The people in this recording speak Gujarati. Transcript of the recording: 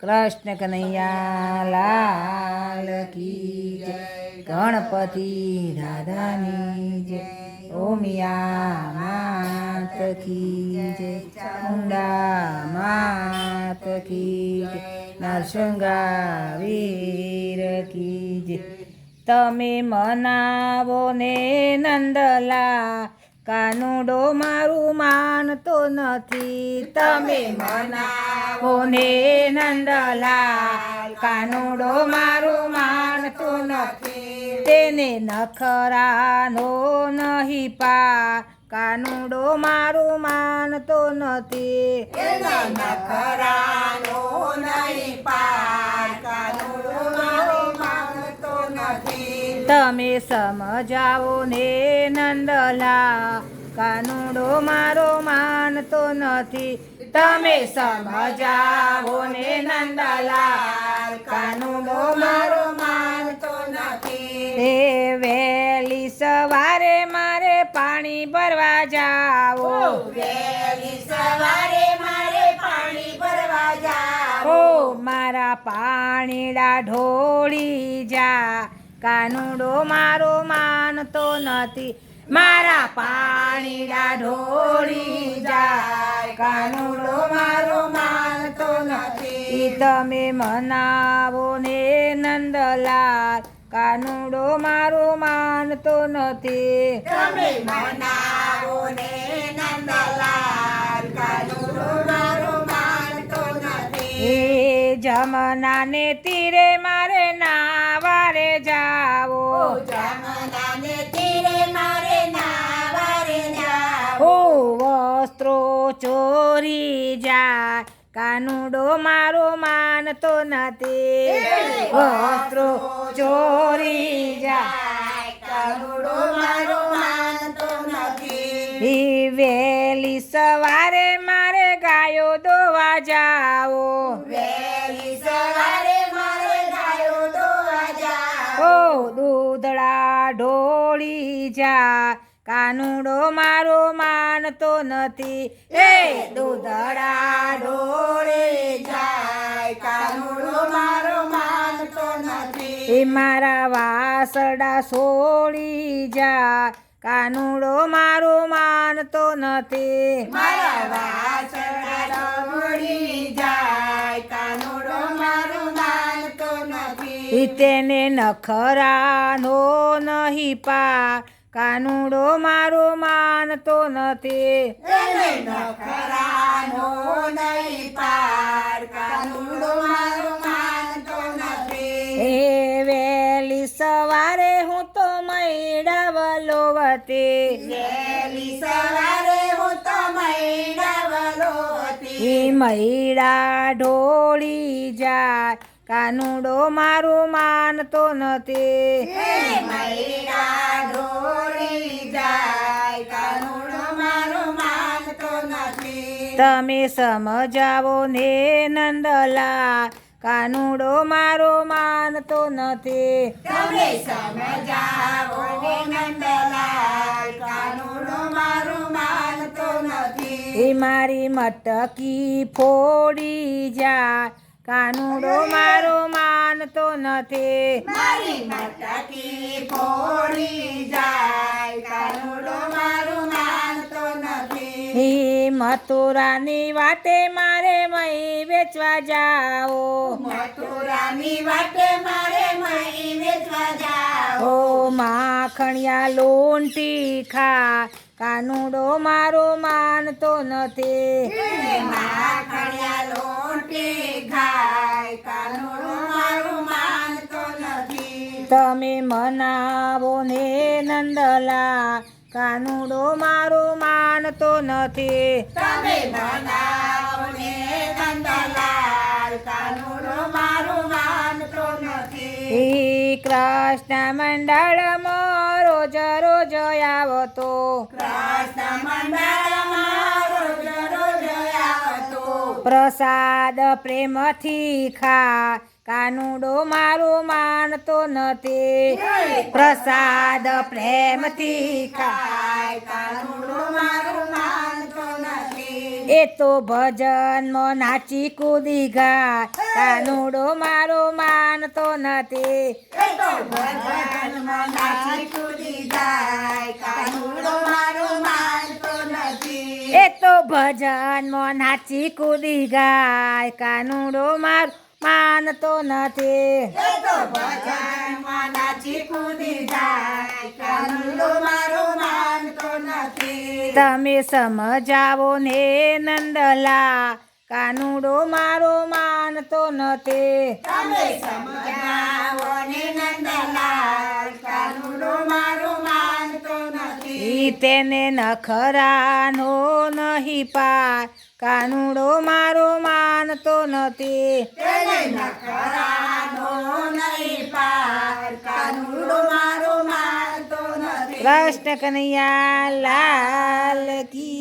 કૃષ્ણ કનૈયા લાલ કી જય, ગણપતિ દાદાની જય ઓમિયા માત કી જય, ચામુંડા માત કી જય નરસિંગા કી જય. તમે મનાવો ને નંદલા કાનુડો મારું માનતો નથી. તમે મનાવો ને નંદલાલ, કાનુડો મારું માનતો નથી. તેને નખરાનો નહીં પા કાનુડો મારું માનતો નથી. નખરાનો તમે સમજાવો ને નંદલા. કાનુડો મારો માનતો નથી. તમે સમજાવો ને નંદલાલ કાનુડો મારો માનતો નથી. એ વહેલી સવારે મારે પાણી ભરવા જાવો વહેલી સવારે મારે પાણી ભરવા જાવ ઓ મારા પાણીડા ઢોળી જા. કાનુડો મારો માનતો નથી. મારા પાણીડા ઢોળી જાય. કાનુડો મારો માનતો નથી. તમે મનાવો ને નંદલાલ. કાનુડો મારો માનતો નથી. તમે મનાવો ને નંદલાલ. કાનુડો મારો માનતો નથી. જમનાને તીરે મારે ચોરી જાય. કાનુડો મારો માનતો નથી. વસ્ત્રો ચોરી જાય. કાનુડો મારો માનતો નથી. ઈ વહેલી સવારે મારે ગાયો દોવા જાઓ વહેલી જા કાનુડો મારો માનતો નથી. એ દૂધડા ડોળે જાય કાનુડો મારો માનતો નથી. એ મારા વાસડા છોડી જા કાનુડો મારો માનતો નથી. મારા વાસડા ડમડી જાય કાનુડો મારો માનતો નથી. તેને નખરાનો નહીં પા કાનુડો મારો માનતો નથી. એને નહીં પાર. કાનુડો મારો માનતો નથી. એ વેલી સવારે હું તો મૈડા વલોવતી. વહેલી સવારે હું તો મૈડાવલો હતી ઈ મૈડા ઢોળી જાય. કાનુડો મારો માનતો નથી. હે મૈડા તમે સમજાવો ને નંદલા કાનુડો મારો માનતો નથી તમે સમજાવો ને નંદલાલ કાનુડો મારો માનતો નથી એ મારી મટકી ફોડી જાય કાનુડો મારો માનતો નથી મારી મટકી ફોડી જાય કાનુડો મારો માનતો નથી ઈ મથુરાની વાટે મારે મહી વેચવા જાઓ મથુરાની વાટે મારે મહી વેચવા જાવ ઓ માખણિયા લોંટી ખા કાનુડો મારો માનતો નથી માખણિયા લોટી ખાય કાનુડો મારું માનતો નથી તમે મનાવો ને નંદલા કાનુડો મારો માનતો નથી. તમે બનાવો ને નંદલાલ કાનુડો મારું માનતો નથી. કૃષ્ણ મંડળમાં રોજ રોજ આવતો. કૃષ્ણ મંડળ મારો જરો જયાવતો પ્રસાદ પ્રેમથી ખા કાનુડો મારો માનતો નથી. પ્રસાદ પ્રેમથી ખાય. કાનુડો મારું માનતો નથી. એ તો ભજનમાં નાચી કૂદી ગાય. કાનુડો મારો માનતો નથી. એ તો ભજનમાં નાચી કૂદી જાય કાનુડો મારો માનતો નથી. એ તો ભજનમાં નાચી કૂદી ગાય. કાનુડો માર માનતો નથી એ તો ભજનમાં નાચી કૂદી જાય કાનુડો મારો માનતો નથી તમે સમજાવો ને નંદલા કાનુડો મારો માનતો નથી તમે સમજાવો ને નંદલાલ કાનુડો મારો માનતો નથી ઈ તેને નખરાનો નહીં પાર કાનુડો મારો માનતો નથી તેને નખરાનો નહીં પાર કાનુડો મારો માનતો નથી. કૃષ્ણ કનૈયા લાલ કી